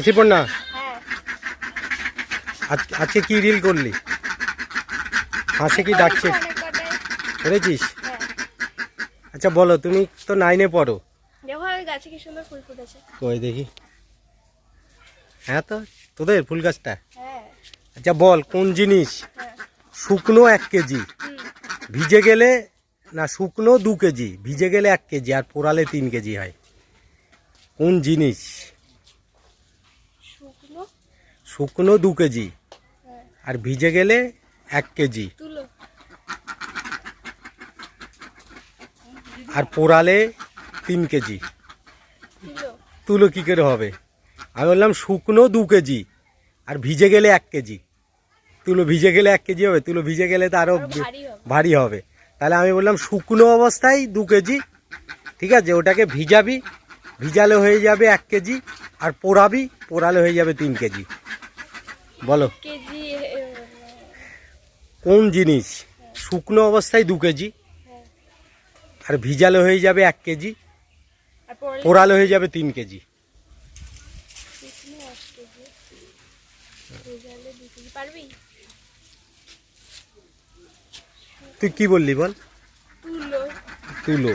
শিপন না হ্যাঁ। আজ- আজকে কি রিল করলি? হাসে কি ডাকছে? করেছিস? হ্যাঁ। আচ্ছা বলো তুমি তো নাইনে পড়ো। গাছে কি সুন্দর ফুল ফুটেছে। কই দেখি। হ্যাঁ তো তোদের ফুল গাছটা? হ্যাঁ। আচ্ছা বল কোন জিনিস? শুকনো এক কেজি। ভিজে গেলে না শুকনো দু কেজি। ভিজে গেলে এক কেজি আর পোড়ালে তিন কেজি হয়। কোন জিনিস? শুকনো দু কেজি। আর ভিজে গেলে এক কেজি। আর পোড়ালে তিন কেজি। তুলো। কী করে হবে? আমি বললাম শুকনো দু কেজি আর ভিজে গেলে এক কেজি। তুলো ভিজে গেলে এক কেজি হবে তুলো ভিজে গেলে তো আরও ভারী হবে। তাহলে আমি বললাম শুকনো অবস্থায় দু কেজি ঠিক আছে? ওটাকে ভিজাবি ভিজালে হয়ে যাবে এক কেজি আর পোড়াবি পোড়ালে হয়ে যাবে তিন কেজি। বলো। কোন জিনিস শুকনো অবস্থায় দু কেজি হ্যাঁ। আর ভিজালে হয়ে যাবে এক কেজি পোড়ালে হয়ে যাবে তিন কেজি। তুই কি বললি বল? তুলো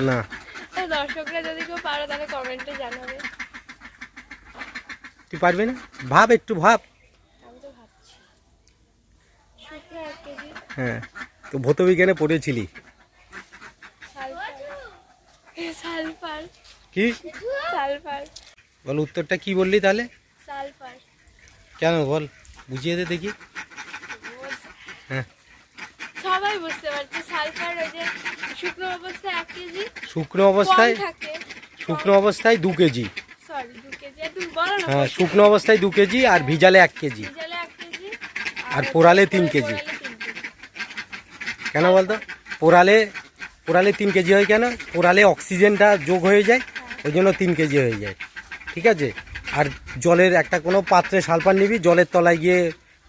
না। দর্শকরা যদি কেউ পারো তাহলে কমেন্টে জানাবে। তুই পারবি না? ভাব একটু ভাব। আমি তো ভাবছি। শুকনো এক কেজি। হ্যাঁ তো ভৌত বিজ্ঞানে পড়েছিলি। সালফার। সালফার। কি? সালফার। বল উত্তরটা কি বললি তাহলে? সালফার। কেন বল বুঝিয়ে দে দেখি। সবাই বুঝতে পারছে। সালফার ওই যে শুকনো অবস্থায় এক কেজি শুকনো অবস্থায় থাকে। শুকনো অবস্থায় দু কেজি। সরি দু কেজি। তুমি বলো না হ্যাঁ শুকনো অবস্থায় দু কেজি আর ভিজালে এক কেজি। ভিজালে এক কেজি। আর পোড়ালে তিন কেজি। কেন বলতো? পোড়ালে পোড়ালে তিন কেজি হয় কেন? পোড়ালে অক্সিজেনটা যোগ হয়ে যায় ওই জন্য তিন কেজি হয়ে যায়। ঠিক আছে? আর জলের একটা কোনো পাত্রে সালফার নিবি জলের তলায় গিয়ে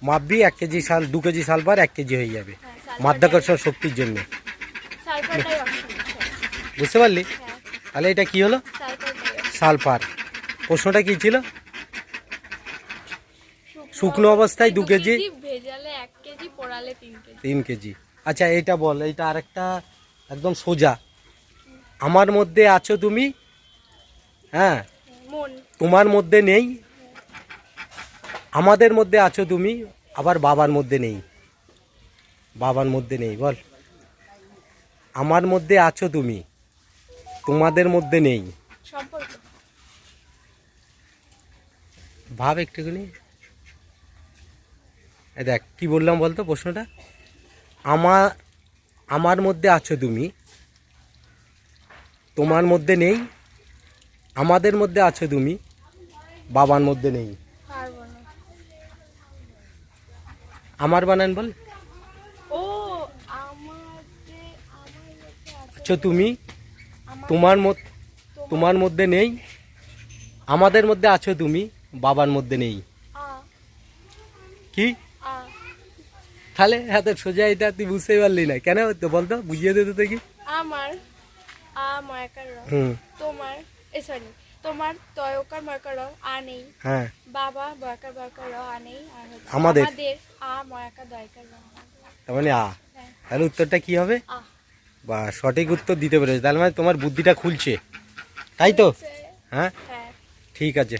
মাপবি এক কেজি সাল দু কেজি সালফার এক কেজি হয়ে যাবে। হ্যাঁ। মাধ্যাকর্ষণ শক্তির জন্য। বুঝতে পারলি? তাহলে এটা কি হলো? সালফার। প্রশ্নটা কি ছিল? শুকনো অবস্থায় দু কেজি। তিন কেজি। আচ্ছা এটা বল এটা আরেকটা একদম সোজা। আমার মধ্যে আছো তুমি? হ্যাঁ। তোমার মধ্যে নেই। আমাদের মধ্যে আছো তুমি আবার বাবার মধ্যে নেই। বাবার মধ্যে নেই বল। আমার মধ্যে আছো তুমি তোমাদের মধ্যে নেই। ভাব একটুখানি। দেখ কি বললাম বলতো প্রশ্নটা? আমার আমার মধ্যে আছো তুমি তোমার মধ্যে নেই আমাদের মধ্যে আছো তুমি বাবার মধ্যে নেই। আমার বানান বল ও আমাদের আমার আছো তুমি? তোমার মত- তোমার মধ্যে নেই? আমাদের মধ্যে আছো তুমি বাবার মধ্যে নেই। কি? তাহলে হ্যাঁ তো সোজা এটা তুই বুঝতেই পারলি না। কেন তো বলতো? বুঝিয়ে দে তো দেখি। আমার ময়কার তোমার এ সরি তোমার তয়কার ময়কার র আ নেই। হ্যাঁ। বাবা বয়কার বয়কার র আ নেই। আমাদের। আ ময়কার দয়কার তার মানে আ। হ্যাঁ। তাহলে উত্তরটা কি হবে? আ। বা সঠিক উত্তর দিতে পেরেছে। তাহলে মানে তোমার বুদ্ধিটা খুলছে। তাই তো? হ্যাঁ? হ্যাঁ। ঠিক আছে।